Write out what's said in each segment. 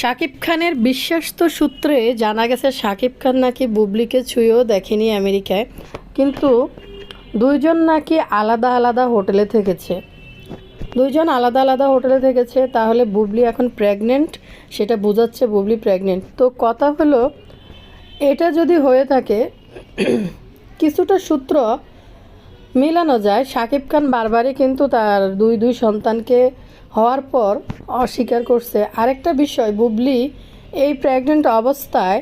শাকিব খানের বিশ্বাস্ত সূত্রে জানা গেছে, শাকিব খান নাকি বুবলিকে ছুঁয়েও দেখেনি আমেরিকায়, কিন্তু দুইজন নাকি আলাদা আলাদা হোটেলে থেকেছে। দুইজন আলাদা আলাদা হোটেলে থেকেছে, তাহলে বুবলি এখন প্রেগনেন্ট? সেটা বোঝাচ্ছে বুবলি প্রেগনেন্ট। তো কথা হলো, এটা যদি হয়ে থাকে, কিছুটা সূত্র মেলানো যায়, শাকিব খান বারবারই কিন্তু তার দুই দুই সন্তানকে হওয়ার পর অস্বীকার করছে। আরেকটা বিষয়, বুবলি এই প্রেগনেন্ট অবস্থায়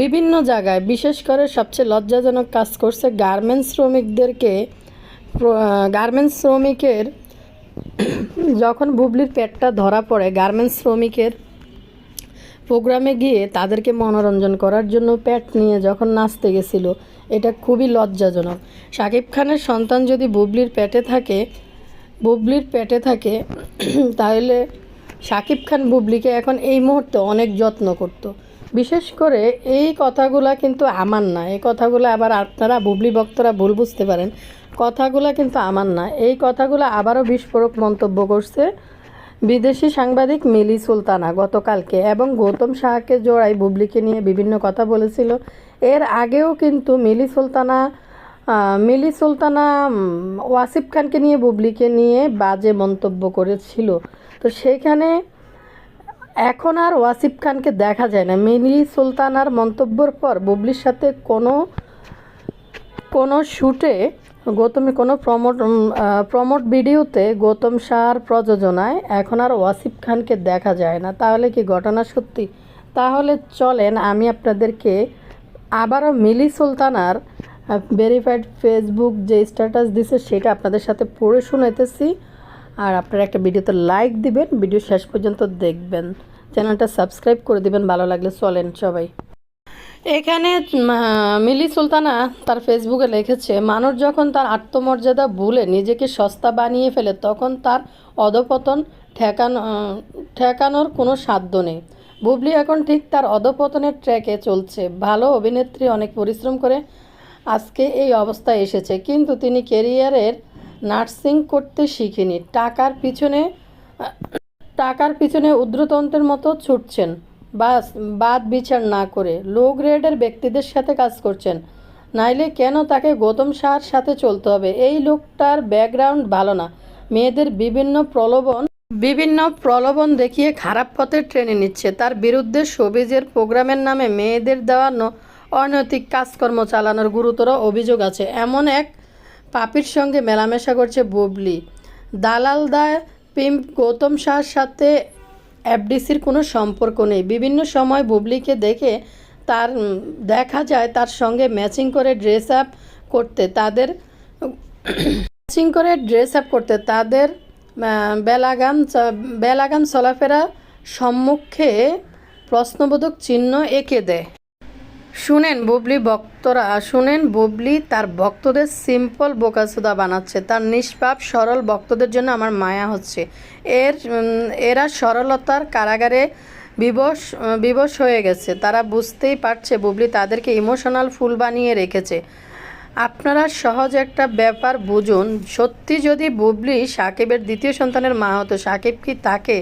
বিভিন্ন জায়গায়, বিশেষ করে সবচেয়ে লজ্জাজনক কাজ করছে গার্মেন্টস শ্রমিকদেরকে গার্মেন্টস শ্রমিকের, যখন বুবলির পেটটা ধরা পড়ে গার্মেন্টস শ্রমিকের প্রোগ্রামে গিয়ে তাদেরকে মনোরঞ্জন করার জন্য প্যাট নিয়ে যখন নাচতে গেছিল, এটা খুবই লজ্জাজনক। শাকিব খানের সন্তান যদি বুবলির পেটে থাকে বুবলির পেটে থাকে, তাহলে শাকিব খান বুবলিকে এখন এই মুহূর্তে অনেক যত্ন করত। বিশেষ করে এই কথাগুলা কিন্তু আমার না, এই কথাগুলো আবার আপনারা বুবলি ভক্তরা ভুল বুঝতে পারেন, কথাগুলো কিন্তু আমার না। এই কথাগুলো আবারও বিস্ফোরক মন্তব্য করছে বিদেশি সাংবাদিক মিলি সুলতানা গতকালকে এবং গৌতম শাহকে জোড়াই বুবলিকে নিয়ে বিভিন্ন কথা বলেছিল। এর আগেও কিন্তু মিলি সুলতানা মিলি সুলতানা ওয়াসিফ খানকে নিয়ে, বুবলিকে নিয়ে বাজে মন্তব্য করেছিল। তো সেইখানে এখন আর ওয়াসিফ খানকে দেখা যায় না। মিলি সুলতানার মন্তব্যর পর বুবলির সাথে কোনো কোনো শ্যুটে গৌতমের কোনো প্রমোট প্রমোট ভিডিওতে গৌতম শাহর প্রযোজনায় এখন আর ওয়াসিফ খানকে দেখা যায় না। তাহলে কি ঘটনা সত্যি? তাহলে চলেন আমি আপনাদেরকে আবারও মিলি সুলতানার ভেরিফাইড ফেসবুক যে স্ট্যাটাস দিছে সেটা আপনাদের সাথে পড়ে শোনাইতেছি। আর আপনারা একটা ভিডিওতে লাইক দিবেন, ভিডিও শেষ পর্যন্ত দেখবেন। চ্যানেলটা সাবস্ক্রাইব করে দিবেন, ভালো লাগলে চলেন সবাই। এখানে মিলি সুলতানা তার ফেসবুকে লিখেছে, মানুষ যখন তার আত্মমর্যাদা ভুলে নিজেকে সস্তা বানিয়ে ফেলে, তখন তার অধপতন ঠেকানো, ঠেকানোর কোনো সাধ্য নেই। বুবলি এখন ঠিক তার অধপতনের ট্র্যাকে চলছে। ভালো অভিনেত্রী অনেক পরিশ্রম করে আজকে এই অবস্থায় এসেছে। কিন্তু তিনি কেরিয়ারের নার্সিং করতে শিখেনি। টাকার পিছনে টাকার পিছনে উদ্রতন্ত্রের মতো ছুটছেন। বাস, বাদ বিচার না করে লো গ্রেডের ব্যক্তিদের সাথে কাজ করছেন। নাইলে কেন তাকে গৌতম শাহর সাথে চলতে হবে? এই লোকটার ব্যাকগ্রাউন্ড ভালো না। মেয়েদের বিভিন্ন প্রলোভন বিভিন্ন প্রলোভন দেখিয়ে খারাপ পথে ট্রেনে নিচ্ছে। তার বিরুদ্ধে সবিজের প্রোগ্রামের নামে মেয়েদের দেওয়া ন- অনৈতিক কাজকর্ম চালানোর গুরুতর অভিযোগ আছে। এমন এক পাপির সঙ্গে মেলামেশা করছে বুবলি। দালাল দায় পিম গৌতম শাহর সাথে এফডিসির কোনো সম্পর্ক নেই। বিভিন্ন সময় বুবলিকে দেখে তার দেখা যায় তার সঙ্গে ম্যাচিং করে ড্রেস আপ করতে। তাদের, ম্যাচিং করে ড্রেস আপ করতে। তাদের চ- বেলাগাম চলাফেরা সম্মুখে প্রশ্নবোধক চিহ্ন এঁকে দেয়। শুনেন, বুবলি ভক্তরা, শুনেন, বুবলি তার ভক্তদের সিম্পল বোকাসুদা বানাচ্ছে। তার নিষ্পাপ, সরল ভক্তদের জন্য আমার মায়া হচ্ছে। এর এরা সরলতার কারাগারে বিবশ বিবশ হয়ে গেছে। তারা বুঝতেই পারছে বুবলি তাদেরকে ইমোশনাল ফুল বানিয়ে রেখেছে। আপনারা সহজ একটা ব্যাপার বুঝুন। সত্যি যদি বুবলি সাকিবের দ্বিতীয় সন্তানের মা হতো, সাকিব কি তাকে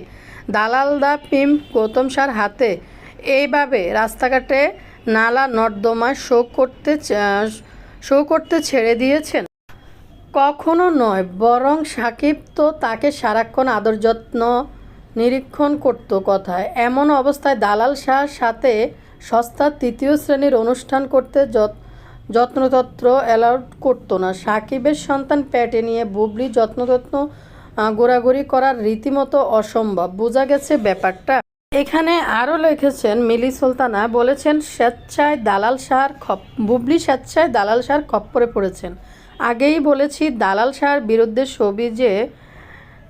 দালাল দা পিম গৌতম সার হাতে এইভাবে রাস্তাঘাটে নালা নর্দমা শো করতে শো করতে ছেড়ে দিয়েছেন। কখনো নয়, বরং সাকিব তো তাকে সারাক্ষণ আদর যত্ন, নিরীক্ষণ করতো কথায়। এমন অবস্থায় দালাল শাহর সাথে সস্তার তৃতীয় শ্রেণির অনুষ্ঠান করতে যত, যত্নতত্র অ্যালাউড করতো না। সাকিবের সন্তান প্যাটে নিয়ে বুবলি যত্নতত্ন গোড়াগড়ি করার রীতিমতো অসম্ভব। বোঝা গেছে ব্যাপারটা। এখানে আরও লিখেছেন মিলি সুলতানা, বলেছেন, স্বেচ্ছায় দালাল শাহর খপ বুবলি স্বেচ্ছায় দালাল শাহর খপ্পরে পড়েছেন। আগেই বলেছি, দালাল শাহর বিরুদ্ধে সবিজে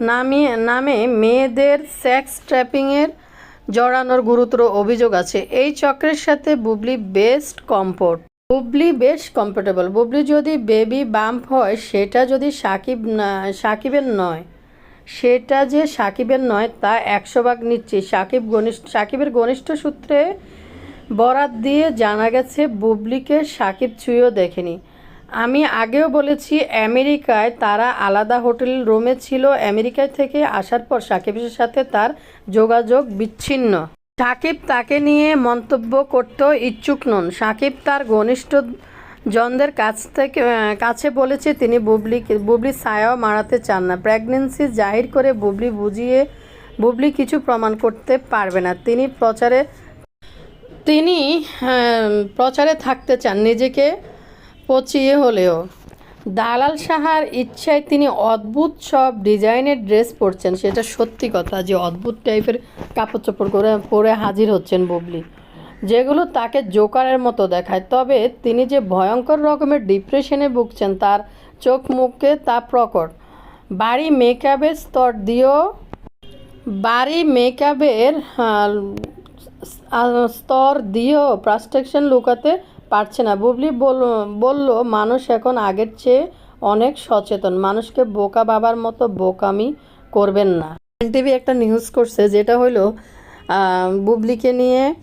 নামিয়ে নামে মেয়েদের সেক্স ট্র্যাপিংয়ের জড়ানোর গুরুতর অভিযোগ আছে। এই চক্রের সাথে বুবলি বেস্ট কমফোর্ট। বুবলি বেশ কমফোর্টেবল। বুবলি যদি বেবি বাম্প হয়, সেটা যদি সাকিব না, সাকিবের নয়। সেটা যে সাকিবের নয়, তা একশো ভাগ নিচ্ছে সাকিব ঘনিষ্ঠ সাকিবের ঘনিষ্ঠ সূত্রে বরাত দিয়ে জানা গেছে, বুবলিকে সাকিব ছুঁয়েও দেখেনি। আমি আগেও বলেছি, আমেরিকায় তারা আলাদা হোটেল রুমে ছিল। আমেরিকায় থেকে আসার পর সাকিবের সাথে তার যোগাযোগ বিচ্ছিন্ন। সাকিব তাকে নিয়ে মন্তব্য করতে ইচ্ছুক নন। সাকিব তার ঘনিষ্ঠ জনদের কাছ থেকে কাছে বলেছে তিনি বুবলি বুবলি ছায়াও মারাতে চান না। প্রেগনেন্সি জাহির করে বুবলি বুঝিয়ে, বুবলি কিছু প্রমাণ করতে পারবে না। তিনি প্রচারে তিনি প্রচারে থাকতে চান নিজেকে পচিয়ে হলেও। দালাল সাহার ইচ্ছায় তিনি অদ্ভুত সব ডিজাইনের ড্রেস পরছেন। সেটা সত্যি কথা যে অদ্ভুত টাইপের কাপড় চোপড় করে পরে হাজির হচ্ছেন বুবলি। যেগুলো তাকে জোকারের মতো দেখায়। তবে তিনি যে ভয়ঙ্কর রকমের ডিপ্রেশনে ভুগছেন তার চোখ মুখে তা প্রকট। বাড়ি মেকআপের স্তর দিয়েও বাড়ি মেকআপের স্তর দিয়েও প্রাস্টেকশন লুকাতে পারছে না। বুবলি বল- বলল, মানুষ এখন আগের চেয়ে অনেক সচেতন। মানুষকে বোকা বাবার মতো বোকামি করবেন না। টিভি একটা নিউজ করছে, যেটা হলো বুবলিকে নিয়ে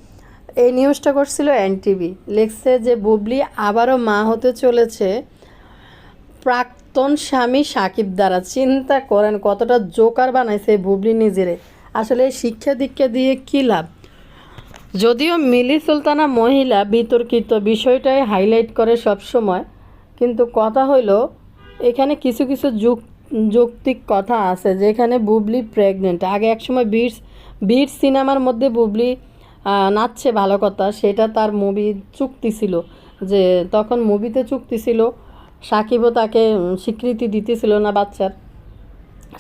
এই নিউজটা করছিল এনটিভি। লিখছে যে, বুবলি আবারও মা হতে চলেছে। প্রাক্তন স্বামী সাকিব দ্বারা চিন্তা করেন কতটা জোকার বানাইছে বুবলি নিজেরে। আসলে শিক্ষা দীক্ষা দিয়ে কী লাভ? যদিও মিলি সুলতানা মহিলা বিতর্কিত বিষয়টাই হাইলাইট করে সব সময়, কিন্তু কথা হইল, এখানে কিছু কিছু যুক, যৌক্তিক কথা আছে, যেখানে বুবলি প্রেগনেন্ট। আগে একসময় বীর বীর সিনেমার মধ্যে বুবলি নাচছে ভালো কথা, সেটা তার মুভি চুক্তি ছিল। যে তখন মুভিতে চুক্তি ছিল, সাকিবও তাকে স্বীকৃতি দিতেছিল না বাচ্চার।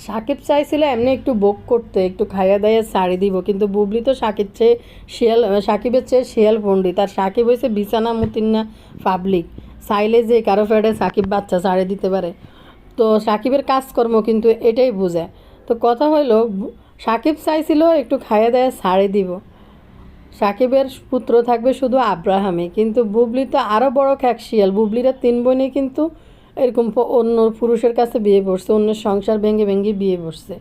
সাকিব চাইছিল এমনি একটু বোক করতে, একটু খাইয়া দাইয়া শাড়ি দিব, কিন্তু বুবলি তো সাকিব চেয়ে শিয়াল সাকিবের চেয়ে শিয়াল পণ্ডিত। আর সাকিব হয়েছে বিছানা মুতিন্না পাবলিক চাইলে যে কারও ফ্যাডে সাকিব বাচ্চা শাড়ি দিতে পারে। তো সাকিবের কাজকর্ম কিন্তু এটাই বোঝায় তো কথা হলো সাকিব চাইছিল একটু খাইয়া দাইয়া শাড়ি দিব। সাকিবের পুত্র থাকবে শুধু আব্রাহামে কিন্তু বুবলি তো আরও বড় খ্যাকশিয়াল। বুবলিরা তিন বোনই কিন্তু এরকম অন্য পুরুষের কাছে বিয়ে পড়ছে অন্য সংসার ভেঙে ভেঙে বিয়ে পড়ছে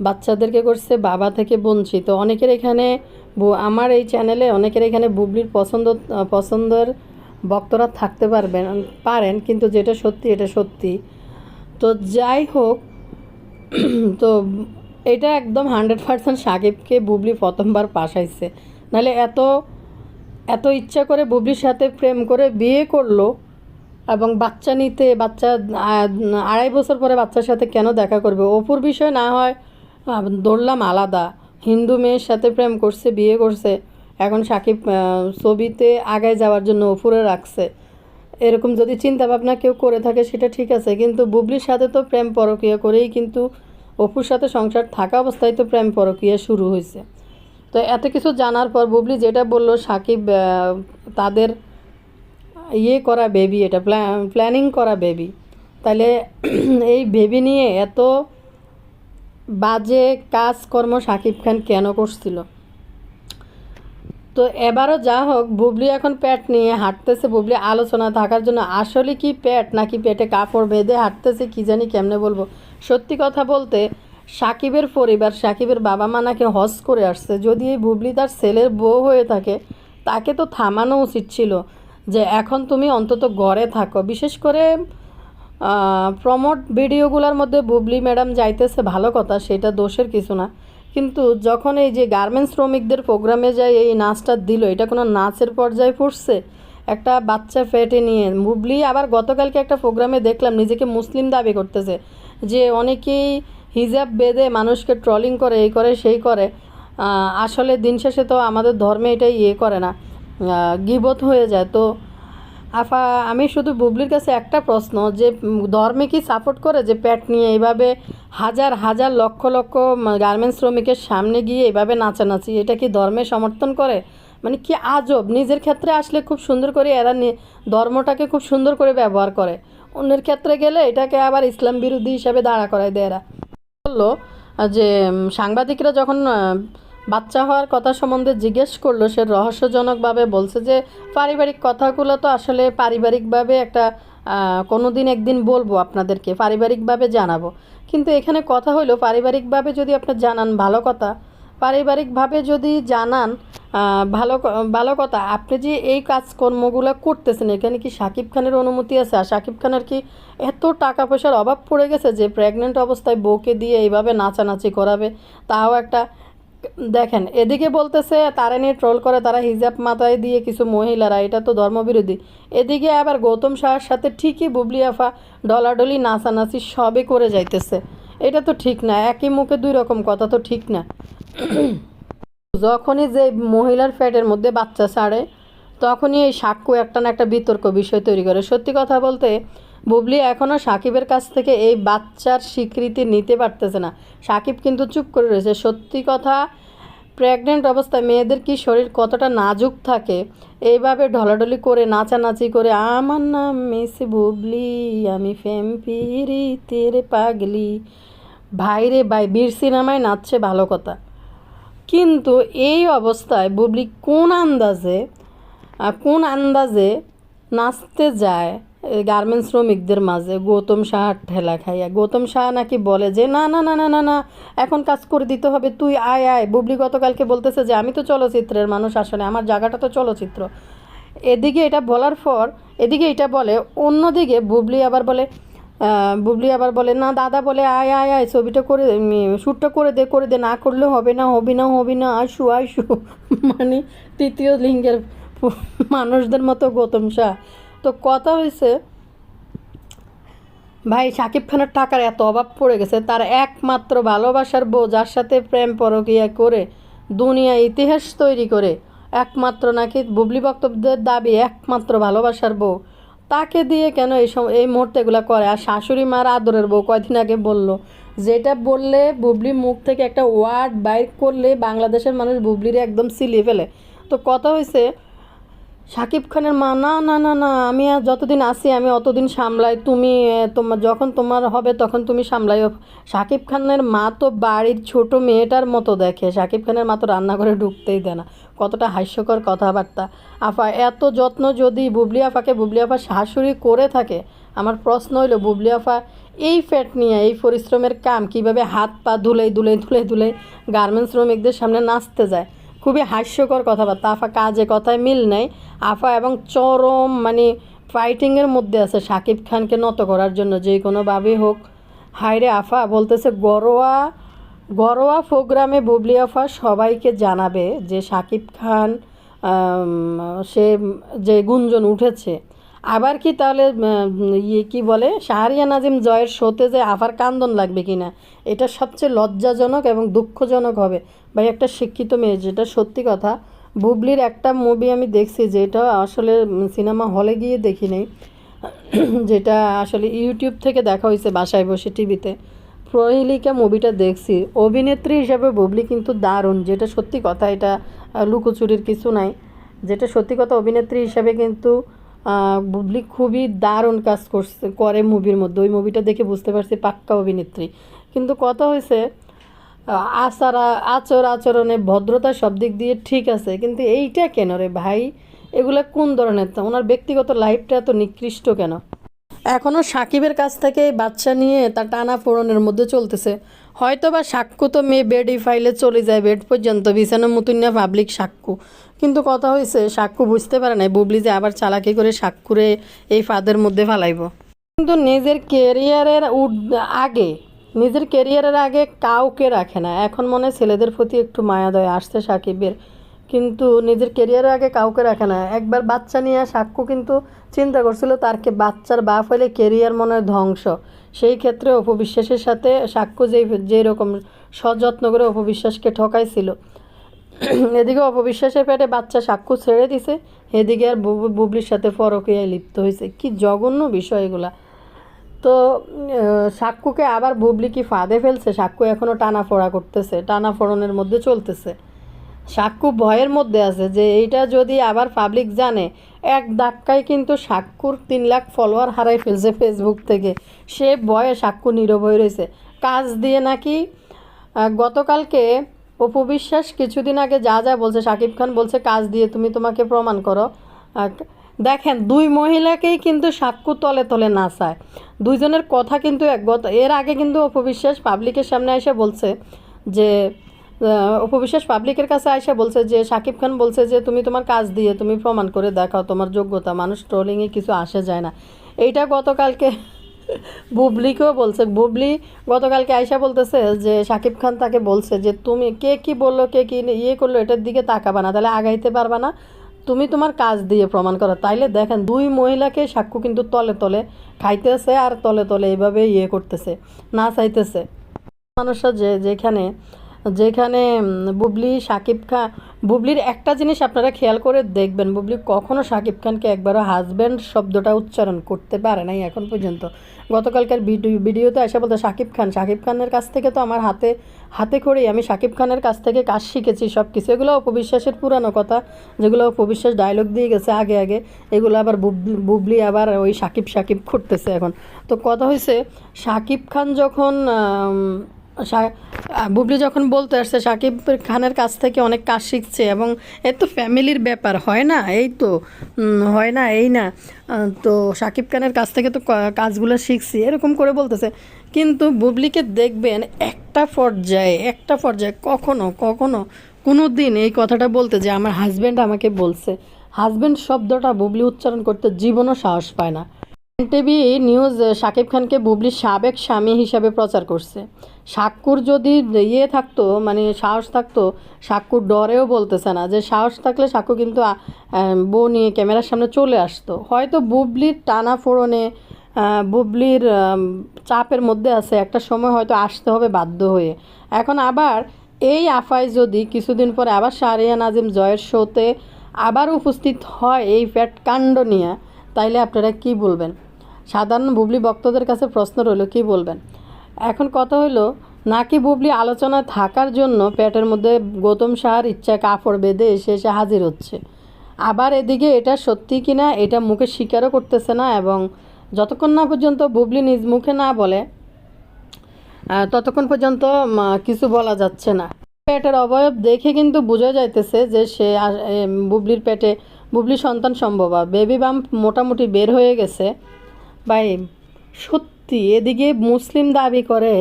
বাচ্চাদেরকে করছে বাবা থেকে বঞ্চিত। অনেকের এখানে আমার এই চ্যানেলে অনেকের এখানে বুবলির পছন্দ, পছন্দের বক্তরা থাকতে পারবেন, পারেন, কিন্তু যেটা সত্যি, এটা সত্যি। তো যাই হোক, তো এটা একদম হান্ড্রেড পার্সেন্ট সাকিবকে বুবলি প্রথমবার পাশাইছে নাহলে এত এত ইচ্ছা করে বুবলির সাথে প্রেম করে বিয়ে করল এবং বাচ্চা নিতে, বাচ্চা আড়াই বছর পরে বাচ্চার সাথে কেন দেখা করবে? অপুর বিষয় না হয় ধরলাম আলাদা। হিন্দু মেয়ের সাথে প্রেম করছে, বিয়ে করছে। এখন সাকিব ছবিতে আগায় যাওয়ার জন্য অপুরে রাখছে। এরকম যদি চিন্তা ভাবনা কেউ করে থাকে, সেটা ঠিক আছে। কিন্তু বুবলির সাথে তো প্রেম পরকীয়া করেই কিন্তু অপুর সাথে সংসার থাকা অবস্থায় তো প্রেম পরকীয়া শুরু হয়েছে। তো এত কিছু জানার পর বুবলি যেটা বলল, সাকিব তাদের ইয়ে করা বেবি এটা প্ল্যানিং করা বেবি তাহলে এই বেবি নিয়ে এত বাজে কাজকর্ম সাকিব খান কেন করছিল? তো এবারও যা হোক, বুবলি এখন প্যাট নিয়ে হাঁটতেছে। বুবলি, আলোচনা থাকার জন্য আসলে কি প্যাট নাকি পেটে কাপড় বেঁধে হাঁটতেছে, কি জানি কেমনে বলব। সত্যি কথা বলতে সাকিবের পরিবার সাকিবের বাবা মা নাকি হজ করে আসছে। যদি এই বুবলি তার ছেলের বউ হয়ে থাকে, তাকে তো থামানো উচিত ছিল যে এখন তুমি অন্তত ঘরে থাকো। বিশেষ করে প্রমোট ভিডিওগুলোর মধ্যে বুবলি ম্যাডাম যাইতেছে ভালো কথা, সেটা দোষের কিছু না। কিন্তু যখন এই যে গার্মেন্টস শ্রমিকদের প্রোগ্রামে যায় এই নাচটা দিল, এটা কোনো নাচের পর্যায়ে পড়ছে একটা বাচ্চা ফেটে নিয়ে বুবলি আবার গতকালকে একটা প্রোগ্রামে দেখলাম, নিজেকে মুসলিম দাবি করতেছে যে অনেকেই হিজাব বেঁধে মানুষকে ট্রলিং করে, এই করে, সেই করে আসলে দিন শেষে তো আমাদের ধর্মে এটা ইয়ে করে না। গিবত হয়ে যায়। তো আফা, আমি শুধু বুবলির কাছে একটা প্রশ্ন, যে ধর্মে কি সাপোর্ট করে? যে প্যাট নিয়ে এইভাবে হাজার হাজার, লক্ষ লক্ষ গার্মেন্টস শ্রমিকের সামনে গিয়ে এইভাবে নাচানাচি, এটা কি ধর্মে সমর্থন করে? মানে কি আজব! নিজের ক্ষেত্রে আসলে খুব সুন্দর করে এরা ধর্মটাকে খুব সুন্দর করে ব্যবহার করে। অন্যের ক্ষেত্রে গেলে এটাকে আবার ইসলাম বিরোধী হিসাবে দাঁড়া করায় দেয় এরা। বলল যে সাংবাদিকরা যখন বাচ্চা হওয়ার কথা সম্বন্ধে জিজ্ঞেস করল, সে রহস্যজনকভাবে বলছে যে, পারিবারিক কথাগুলো তো আসলে পারিবারিকভাবে একটা কোনো দিন একদিন বলব আপনাদেরকে, পারিবারিকভাবে জানাব। কিন্তু এখানে কথা হলো পারিবারিকভাবে যদি আপনি জানান ভালো কথা, পারিবারিকভাবে যদি জানান ভালো ভালো কথা। আপনি যে এই কাজকর্মগুলো করতেছেন, এখানে কি সাকিব খানের অনুমতি আছে? আর সাকিব খানের কি এত টাকা পয়সার অভাব পড়ে গেছে যে প্রেগনেন্ট অবস্থায় বউকে দিয়ে এইভাবে নাচানাচি করাবে? তাও একটা দেখেন, এদিকে বলতেছে, তারা নিয়ে ট্রোল করে, তারা হিজাব মাথায় দিয়ে কিছু মহিলারা, এটা তো ধর্মবিরোধী। এদিকে আবার গৌতম শাহের সাথে ঠিকই বুবলি আফা ডলাডলি নাচানাচি সবই করে যাইতেছে। এটা তো ঠিক না, একই মুখে দুই রকম কথা তো ঠিক না। যখনই যে মহিলার ফ্যাটের মধ্যে বাচ্চা ছাড়ে, তখনই এই সাক্ষ্য একটা না একটা বিতর্ক বিষয় তৈরি করে। সত্যি কথা বলতে, বুবলি এখনও সাকিবের কাছ থেকে এই বাচ্চার স্বীকৃতি নিতে পারতেছে না। সাকিব কিন্তু চুপ করে রয়েছে। সত্যি কথা, প্রেগনেন্ট অবস্থায় মেয়েদের কি শরীর কতটা নাজুক থাকে, এইভাবে ঢলাঢলি করে, নাচানাচি করে, আমার নাম মিস বুবলি, আমি ফেম পিরি তেরে পাগলি। ভাইরে ভাই, বীর সিনেমায় নাচছে ভালো কথা। কিন্তু এই অবস্থায় বুবলি কোন আন্দাজে কোন আন্দাজে নাচতে যায় গার্মেন্টস শ্রমিকদের মাঝে? গৌতম সাহার ঠেলা খাইয়া। গৌতম সাহা নাকি বলে যে, না না না না না না, এখন কাজ করে দিতে হবে, তুই আয় আয়। বুবলি গতকালকে বলতেছে যে, আমি তো চলচ্চিত্রের মানুষ আসলে, আমার জায়গাটা তো চলচ্চিত্র। এদিকে এটা বলার পর, এদিকে এটা বলে, অন্যদিকে বুবলি আবার বলে বুবলি আবার বলে, না, দাদা বলে, আয় আয় আয়, ছবিটা করে শ্যুটটা করে দে করে দে, না করলে হবে না, হবি না হবি না আইসু আইসু মানে তৃতীয় লিঙ্গের মানুষদের মতো গৌতম শাহ। তো কথা হয়েছে ভাই, সাকিব খানের টাকার এত অভাব পড়ে গেছে, তার একমাত্র ভালোবাসার বউ, যার সাথে প্রেম পরকিয়া করে, দুনিয়া ইতিহাস তৈরি করে, একমাত্র নাকি বুবলি বক্তব্যদের দাবি, একমাত্র ভালোবাসার বউ। তাকে দিয়ে কেন এই সময় এই মুহূর্তে এগুলো করে? আর শাশুড়ি মার আদরের বউ কয়দিন আগে বলল, যেটা বললে বুবলি মুখ থেকে একটা ওয়ার্ড বাইক করলে বাংলাদেশের মানুষ বুবলিরে একদম সিলিয়ে ফেলে। তো কথা হয়েছে শাকিব খানের মা, না না না না, আমি আর যতদিন আসি আমি অতদিন সামলাই, তুমি তোমার, যখন তোমার হবে, তখন তুমি সামলাইও। শাকিব খানের মা তো বাড়ির ছোট মেয়েটার মতো দেখে শাকিব খানের মা তো রান্নাঘরে ঢুকতেই দেয় না। কতটা হাস্যকর কথাবার্তা। আফা, এত যত্ন যদি বুবলি আফাকে, বুবলি আফা শাশুড়ি করে থাকে, আমার প্রশ্ন হইল, বুবলি আফা, এই ফ্যাট নিয়ে, এই পরিশ্রমের কাম কীভাবে হাত পা ধুলাই ধুলাই ধুলাই ধুলাই গার্মেন্টস শ্রমিকদের সামনে নাচতে যায়? খুবই হাস্যকর কথাবার্তা। আফা কাজে কথায় মিল নেই। আফা এবং চরম মানে ফাইটিংয়ের মধ্যে আছে। শাকিব খানকে নত করার জন্য যে কোনোভাবেই হোক। হায়রে আফা বলতেছে, গরোয়া ঘরোয়া প্রোগ্রামে বুবলি আফা সবাইকে জানাবে যে শাকিব খান সে যে গুঞ্জন উঠেছে। আবার কি তাহলে ইয়ে কি বলে, শাহরিয়া নাজিম জয়ের শোতে যে আফার কান্দন লাগবে কি না এটা সবচেয়ে লজ্জাজনক এবং দুঃখজনক হবে। ভাই, একটা শিক্ষিত মেয়ে, যেটা সত্যি কথা, বুবলির একটা মুভি আমি দেখছি, যেটা আসলে সিনেমা হলে গিয়ে দেখি নেই, যেটা আসলে ইউটিউব থেকে দেখা হয়েছে বাসায় বসে টিভিতে প্রহেলিকা মুভিটা দেখছি। অভিনেত্রী হিসাবে বুবলি কিন্তু দারুণ, যেটা সত্যি কথা, এটা লুকোচুরির কিছু নাই। যেটা সত্যি কথা, অভিনেত্রী হিসাবে কিন্তু বুবলি খুবই দারুণ কাজ করছে, করে মুভির মধ্যে। ওই মুভিটা দেখে বুঝতে পারছি পাক্কা অভিনেত্রী। কিন্তু কথা হয়েছে আচার আচারা, আচর, আচরণে ভদ্রতা সব দিক দিয়ে ঠিক আছে, কিন্তু এইটা কেন রে ভাই? এগুলা কোন ধরনের? ওনার ব্যক্তিগত লাইফটা এত নিকৃষ্ট কেন? এখনও সাকিবের কাছ থেকে বাচ্চা নিয়ে তার টানা ফোড়নের মধ্যে চলতেছে। হয়তো বা সাক্ষ্য তো মেয়ে বেডই ফাইলে চলে যায়, বেড পর্যন্ত, বিছানো মতন না পাবলিক সাক্ষ্য। কিন্তু কথা হয়েছে, সাক্ষ্য বুঝতে পারে নাই, বুবলি যে আবার চালাকি করে সাক্ষুরে এই ফাঁদের মধ্যে ফালাইব। কিন্তু নিজের কেরিয়ারের আগে, নিজের কেরিয়ারের আগে কাউকে রাখে না। এখন মনে ছেলেদের প্রতি একটু মায়া দয় আসছে সাকিবের। কিন্তু নিজের কেরিয়ারের আগে কাউকে রাখে না। একবার বাচ্চা নিয়ে সাক্ষ্য কিন্তু চিন্তা করছিল তারকে বাচ্চার বাপ হলে কেরিয়ার মনে ধ্বংস। সেই ক্ষেত্রে অপবিশ্বাসের সাথে সাক্ষ্য যেই যেই রকম সযত্ন করে অপবিশ্বাসকে ঠকাইছিল। এদিকে অপবিশ্বাসের পেটে বাচ্চা সাক্ষ্য ছেড়ে দিছে এদিকে আর বুবু- বুবলির সাথে ফরকিয়ায় লিপ্ত হয়েছে কি জঘন্য বিষয় এগুলা। তো আহ, সাক্ষ্যকে আবার বুবলি কি ফাঁদে ফেলছে? সাক্ষ্য এখনও টানা ফোড়া করতেছে টানা ফোড়নের মধ্যে চলতেছে। সাক্ষ্য ভয়ের মধ্যে আছে যে এইটা যদি আবার পাবলিক জানে, এক ধাক্কায় কিন্তু সাক্ষুর তিন লাখ ফলোয়ার হারাই ফেলছে ফেসবুক থেকে। সে ভয়ে সাক্ষ্য নীরব হয়ে রয়েছে। কাজ দিয়ে নাকি গতকালকে অপু বিশ্বাস কিছুদিন আগে যা যা বলছে শাকিব খান বলছে, কাজ দিয়ে তুমি তোমাকে প্রমাণ করো। দেখেন, দুই মহিলাকেই কিন্তু সাক্ষু তলে তলে নাচায় দুইজনের কথা কিন্তু এক গত এর আগে কিন্তু অপবিশ্বাস পাবলিকের সামনে এসে বলছে যে আহ, অপবিশ্বাস পাবলিকের কাছে আয়সা বলছে যে শাকিব খান বলছে যে তুমি তোমার কাজ দিয়ে তুমি প্রমাণ করে দেখাও তোমার যোগ্যতা মানুষ ট্রোলিংয়ে কিছু আসে যায় না। এইটা গতকালকে বুবলিকেও বলছে। বুবলি গতকালকে আয়সা বলতেছে যে শাকিব খান তাকে বলছে যে তুমি কে কি বলল কে কি ইয়ে করল এটার দিকে তাকাবা না তাহলে আগাইতে পারবা না। তুমি তোমার কাজ দিয়ে প্রমাণ করো। তাইলে দেখেন দুই মহিলাকে সাক্ষ্য কিন্তু তলে তলে খাইতেছে আর তলে তলে এইভাবে ইয়ে করতেছে না চাইতেছে মানুষরা যে যেখানে যেখানে বুবলি শাকিব খান, বুবলির একটা জিনিস আপনারা খেয়াল করে দেখবেন, বুবলি কখনো শাকিব খানকে একবারও হাজব্যান্ড শব্দটা উচ্চারণ করতে পারে নাই এখন পর্যন্ত। গতকালকার ভিডিও ভিডিওতে এসে বলতে শাকিব খান শাকিব খানের কাছ থেকে তো আমার হাতে হাতে করেই আমি শাকিব খানের কাছ থেকে কাজ শিখেছি সব কিছু এগুলো অপবিশ্বাসের পুরানো কথা, যেগুলো অপবিশ্বাস ডায়লগ দিয়ে গেছে আগে আগে। এগুলো আবার বুবলি আবার ওই সাকিব সাকিব করতেছে এখন। তো কথা হয়েছে শাকিব খান যখন বুবলি যখন বলতে আসছে সাকিব খানের কাছ থেকে অনেক কাজ শিখছে এবং এ তো ফ্যামিলির ব্যাপার, হয় না? এই তো হয় না, এই না। তো সাকিব খানের কাছ থেকে তো কাজগুলো শিখছি, এরকম করে বলতেছে। কিন্তু বুবলিকে দেখবেন একটা পর্যায়ে একটা পর্যায়ে কখনো কখনো কোনো দিন এই কথাটা বলতে যে আমার হাজব্যান্ড আমাকে বলছে। হাজব্যান্ড শব্দটা বুবলি উচ্চারণ করতে জীবনও সাহস পায় না। টিভি নিউজ শাকিব খানকে বুবলির সাবেক স্বামী হিসাবে প্রচার করছে। সাক্কুর যদি ইয়ে থাকতো মানে সাহস থাকতো সাক্কুর ডরেও বলতেছে না যে সাহস থাকলে সাক্কু কিন্তু বউ নিয়ে ক্যামেরার সামনে চলে আসতো। হয়তো বুবলির টানা ফোড়নে বুবলির চাপের মধ্যে আছে, একটা সময় হয়তো আসতে হবে বাধ্য হয়ে। এখন আবার এই আফায় যদি কিছুদিন পরে আবার শাহরিয়া নাজিম জয়ের শোতে আবার উপস্থিত হয় এই ফ্যাট কাণ্ড নিয়ে, তাইলে আপনারা কি বলবেন? সাধারণ বুবলি ভক্তদের কাছে প্রশ্ন রইল, কি বলবেন? এখন কথা হলো নাকি বুবলি আলোচনায় থাকার জন্য পেটের মধ্যে গৌতম সাহার ইচ্ছা কাপড় বেঁধে এসে এসে হাজির হচ্ছে? আবার এদিকে এটা সত্যি কি না, এটা মুখে স্বীকারও করতেছে না এবং যতক্ষণ না পর্যন্ত বুবলি নিজ মুখে না বলে ততক্ষণ পর্যন্ত কিছু বলা যাচ্ছে না। পেটের অবয়ব দেখে কিন্তু বোঝা যাইতেছে যে সে বুবলির পেটে, বুবলি সন্তান সম্ভব। বেবি বাম্প মোটামুটি বের হয়ে গেছে। ভাই, সত্যি, এদিকে মুসলিম দাবি করে,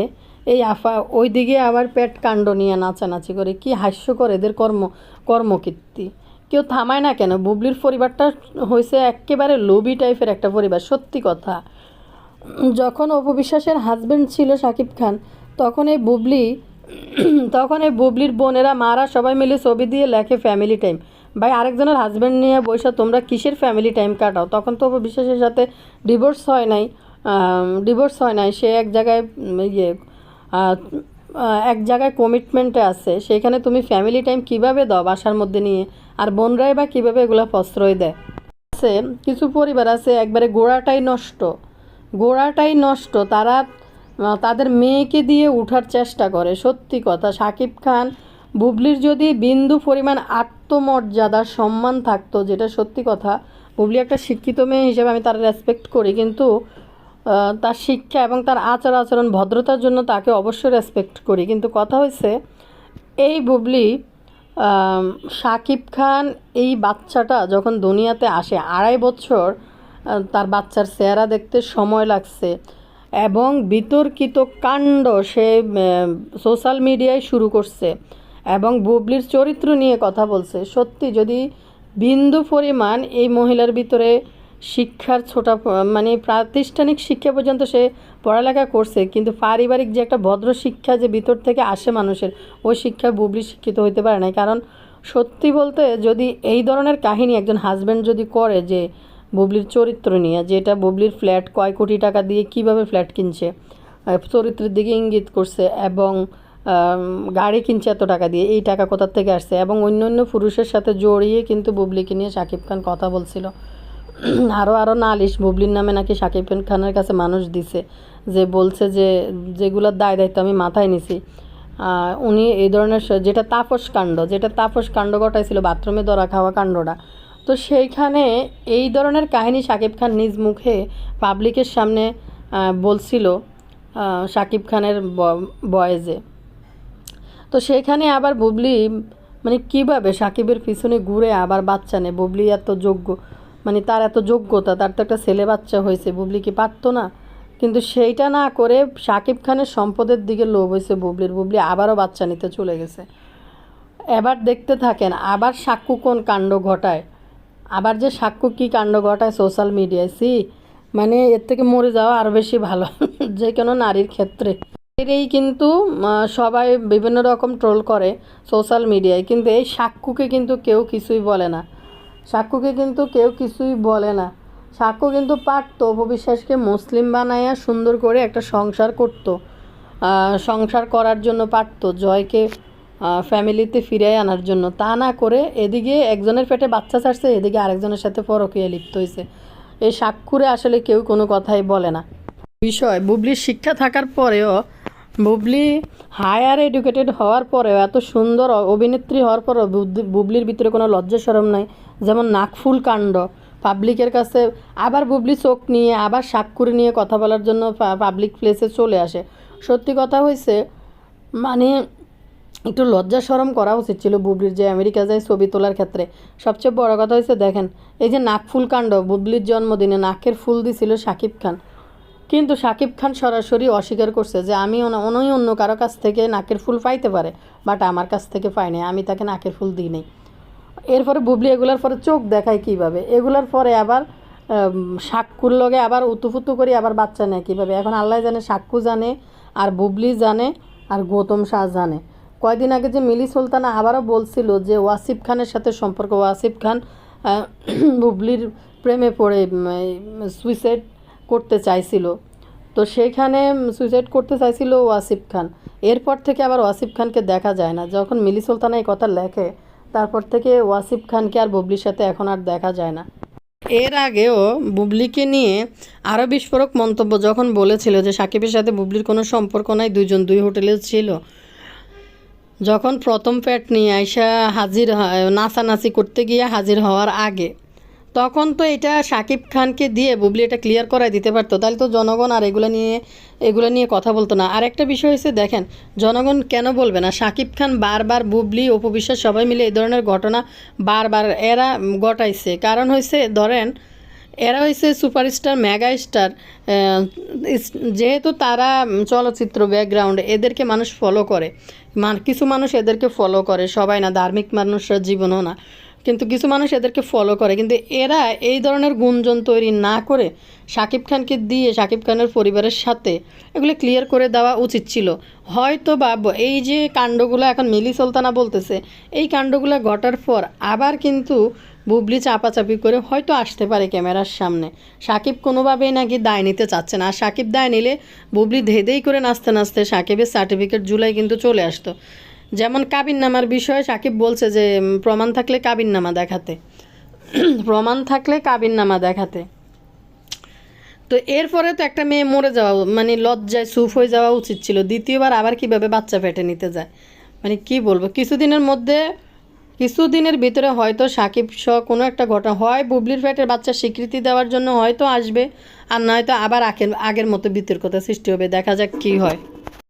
এই আফা, ওইদিকে আবার পেট কাণ্ড নিয়ে নাচানাচি করে, কি হাস্যকর এদের কর্ম, কর্মকীর্তি। কেউ থামায় না কেন? বুবলির পরিবারটা হয়েছে একেবারে লোভি টাইপের একটা পরিবার, সত্যি কথা। যখন অপবিশ্বাসের হাজব্যান্ড ছিল শাকিব খান, তখন এই বুবলি, তখন এই বুবলির বোনেরা, মারা সবাই মিলে ছবি দিয়ে লেখে ফ্যামিলি টাইম ভাই, আরেকজনের হাজব্যান্ড নিয়ে বৈশা তোমরা কিসের ফ্যামিলি টাইম কাটাও? তখন তো অপবিশ্বাসের সাথে ডিভোর্স হয় নাই ডিভোর্স হয় নাই। সে এক জায়গায় ইয়ে এক জায়গায় কমিটমেন্টে আছে। সেখানে তুমি ফ্যামিলি টাইম কীভাবে দাও বাসার মধ্যে নিয়ে? আর বোনরাই বা কীভাবে এগুলো প্রশ্রয় দেয়? আছে, কিছু পরিবার আছে, একবারে গোড়াটাই নষ্ট। গোড়াটাই নষ্ট। তারা তাদের মেয়েকে দিয়ে উঠার চেষ্টা করে। সত্যি কথা, সাকিব খান বুবলির যদি বিন্দু পরিমাণ আত্মমর্যাদার সম্মান থাকতো, যেটা সত্যি কথা, বুবলি একটা শিক্ষিত মেয়ে হিসেবে আমি তার রেসপেক্ট করি, কিন্তু তার শিক্ষা এবং তার আচার আচরণ ভদ্রতার জন্য তাকে অবশ্যই রেসপেক্ট করি। কিন্তু কথা হয়েছে এই বুবলি শাকিব খান এই বাচ্চাটা যখন দুনিয়াতে আসে, আড়াই বছর তার বাচ্চার চেহারা দেখতে সময় লাগছে এবং বিতর্কিত কাণ্ড সে সোশ্যাল মিডিয়ায় শুরু করছে। এবং বুবলির চরিত্র নিয়ে কথা বলছে। সত্যি, যদি বিন্দু পরিমাণ এই মহিলার ভিতরে শিক্ষার ছোটা মানে প্রাতিষ্ঠানিক শিক্ষা পর্যন্ত সে পড়ালেখা করছে, কিন্তু পারিবারিক যে একটা ভদ্র শিক্ষা যে ভিতর থেকে আসে মানুষের, ওই শিক্ষা বুবলি শিক্ষিত হইতে পারে না কারণ সত্যি বলতে, যদি এই ধরনের কাহিনী একজন হাজব্যান্ড যদি করে যে বুবলির চরিত্র নিয়ে যেটা বুবলির ফ্ল্যাট কয় কোটি টাকা দিয়ে কীভাবে ফ্ল্যাট কিনছে চরিত্রের দিকে ইঙ্গিত করছে এবং গাড়ি কিনছে এত টাকা দিয়ে, এই টাকা কোথার থেকে আসছে? এবং অন্য অন্য পুরুষের সাথে জড়িয়ে কিন্তু বুবলিকে নিয়ে শাকিব খান কথা বলছিল। আরও আরও নালিশ, বুবলির নামে নাকি শাকিব খানের কাছে মানুষ দিছে, যে বলছে যে, যেগুলোর দায় দায়িত্ব আমি মাথায় নিছি। উনি এই ধরনের যেটা তাপস কাণ্ড, যেটা তাপস কাণ্ড ঘটাইছিল, বাথরুমে ধরা খাওয়া কাণ্ডটা। তো সেইখানে এই ধরনের কাহিনী শাকিব খান নিজ মুখে পাবলিকের সামনে বলছিল শাকিব খানের বয়েজে। তো সেখানে আবার বুবলি মানে কীভাবে সাকিবের পিছনে ঘুরে আবার বাচ্চা নেয়? বুবলি এত যোগ্য মানে তার এত যোগ্যতা, তার তো একটা ছেলে বাচ্চা হয়েছে, বুবলি কি পারতো না? কিন্তু সেইটা না করে সাকিব খানের সম্পদের দিকে লোভ হয়েছে বুবলির। বুবলি আবারও বাচ্চা নিতে চলে গেছে। এবার দেখতে থাকেন, আবার সাক্ষু কোন কাণ্ড ঘটায়? আবার যে সাক্ষু কী কাণ্ড ঘটায় সোশ্যাল মিডিয়ায়? সি মানে এর থেকে মরে যাওয়া আরও বেশি ভালো, যে কোনো নারীর ক্ষেত্রে। এরই কিন্তু সবাই বিভিন্ন রকম ট্রোল করে সোশ্যাল মিডিয়ায় কিন্তু এই সাক্ষুকে কিন্তু কেউ কিছুই বলে না। সাক্ষুকে কিন্তু কেউ কিছুই বলে না। সাক্ষ্য কিন্তু পারতো, অপবিশ্বাসকে মুসলিম বানাইয়া সুন্দর করে একটা সংসার করতো। সংসার করার জন্য পারতো, জয়কে ফ্যামিলিতে ফিরিয়ে আনার জন্য। তা না করে এদিকে একজনের পেটে বাচ্চা ছাড়ছে, এদিকে আরেকজনের সাথে পরকীয়া লিপ্ত হয়েছে এই সাক্ষুরে আসলে কেউ কোনো কথাই বলে না। বিষয়, বুবলির শিক্ষা থাকার পরেও বুবলি, হায়ার এডুকেটেড হওয়ার পরেও, এত সুন্দর অভিনেত্রী হওয়ার পরেও বুবলির ভিতরে কোনো লজ্জা সরম নাই। যেমন নাকফুল কাণ্ড। পাবলিকের কাছে আবার বুবলি চোখ নিয়ে, আবার সাক্ষুরে নিয়ে কথা বলার জন্য পাবলিক প্লেসে চলে আসে। সত্যি কথা হয়েছে মানে একটু লজ্জা সরম করা উচিত ছিল বুবলির যে আমেরিকা যায় ছবি তোলার ক্ষেত্রে। সবচেয়ে বড় কথা হয়েছে দেখেন, এই যে নাকফুল কাণ্ড, বুবলির জন্মদিনে নাকের ফুল দিছিল সাকিব খান। কিন্তু সাকিব খান সরাসরি অস্বীকার করছে যে আমি অনই অন্য কারও কাছ থেকে নাকের ফুল পাইতে পারে, বাট আমার কাছ থেকে পাইনি আমি তাকে নাকের ফুল দিই নাই। এরপরে বুবলি এগুলার পরে চোখ দেখায় কীভাবে? এগুলার পরে আবার সাক্ষুর লগে আবার উতুফুতু করে, আবার বাচ্চা নেয় কীভাবে? এখন আল্লাহ জানে সাক্ষু জানে, আর বুবলি জানে, আর গৌতম শাহ জানে। কয়দিন আগে যে মিলি সুলতানা আবারও বলছিল যে ওয়াসিফ খানের সাথে সম্পর্ক, ওয়াসিফ খান বুবলির প্রেমে পড়ে সুইসাইড করতে চাইছিল। তো সেইখানে সুইসাইড করতে চাইছিল ওয়াসিফ খান। এরপর থেকে আবার ওয়াসিফ খানকে দেখা যায় না। যখন মিলি সুলতানা এই কথা লেখে, তারপর থেকে ওয়াসিফ খানকে আর বুবলির সাথে এখন আর দেখা যায় না। এর আগেও বুবলিকে নিয়ে আরও বিস্ফোরক মন্তব্য যখন বলেছিল যে সাকিবের সাথে বুবলির কোনো সম্পর্ক নাই দুজন দুই হোটেলে ছিল। যখন প্রথম প্যাট নিয়ে আইসা হাজির নাচানাচি করতে গিয়ে হাজির হওয়ার আগে তখন তো এটা সাকিব খানকে দিয়ে বুবলি এটা ক্লিয়ার করায় দিতে পারতো। তাহলে তো জনগণ আর এগুলো নিয়ে এগুলো নিয়ে কথা বলতো না। আর একটা বিষয় হচ্ছে, দেখেন, জনগণ কেন বলবে না? সাকিব খান বারবার বুবলি অপবিশ্বাস সবাই মিলে এই ধরনের ঘটনা বারবার এরা ঘটাইছে। কারণ হয়েছে ধরেন, এরা হয়েছে সুপারস্টার মেগা স্টার যেহেতু তারা চলচ্চিত্র ব্যাকগ্রাউন্ড এদেরকে মানুষ ফলো করে। কিছু মানুষ এদেরকে ফলো করে। সবাই না, ধার্মিক মানুষরা জীবনও না। কিন্তু কিছু মানুষ এদেরকে ফলো করে। কিন্তু এরা এই ধরনের গুঞ্জন তৈরি না করে শাকিব খানকে দিয়ে শাকিব খানের পরিবারের সাথে এগুলো ক্লিয়ার করে দেওয়া উচিত ছিল। হয়তো বা এই যে কাণ্ডগুলো এখন মিলি সুলতানা বলতেছে, এই কাণ্ডগুলো ঘটার পর আবার কিন্তু বুবলি চাপাচাপি করে হয়তো আসতে পারে ক্যামেরার সামনে। সাকিব কোনোভাবেই নাকি দায় নিতে চাচ্ছে না। আর সাকিব দায় নিলে বুবলি ধেদেই করে নাচতে নাচতে সাকিবের সার্টিফিকেট জুলাই কিন্তু চলে আসতো। যেমন কাবিননামার বিষয়ে সাকিব বলছে যে প্রমাণ থাকলে কাবিননামা দেখাতে। প্রমাণ থাকলে কাবিননামা দেখাতে। তো এরপরে তো একটা মেয়ে মরে যাওয়া মানে লজ্জায় সুফ হয়ে যাওয়া উচিত ছিল। দ্বিতীয়বার আবার কীভাবে বাচ্চা ফেটে নিতে যায়? মানে কি বলব? কিছুদিনের মধ্যে, কিছুদিনের ভিতরে হয়তো সাকিব সহ কোনো একটা ঘটনা হয়, বুবলির পেটের বাচ্চা স্বীকৃতি দেওয়ার জন্য হয়তো আসবে, আর নয়তো আবার আগের আগের মতো বিতর্কতা সৃষ্টি হবে। দেখা যাক কি হয়।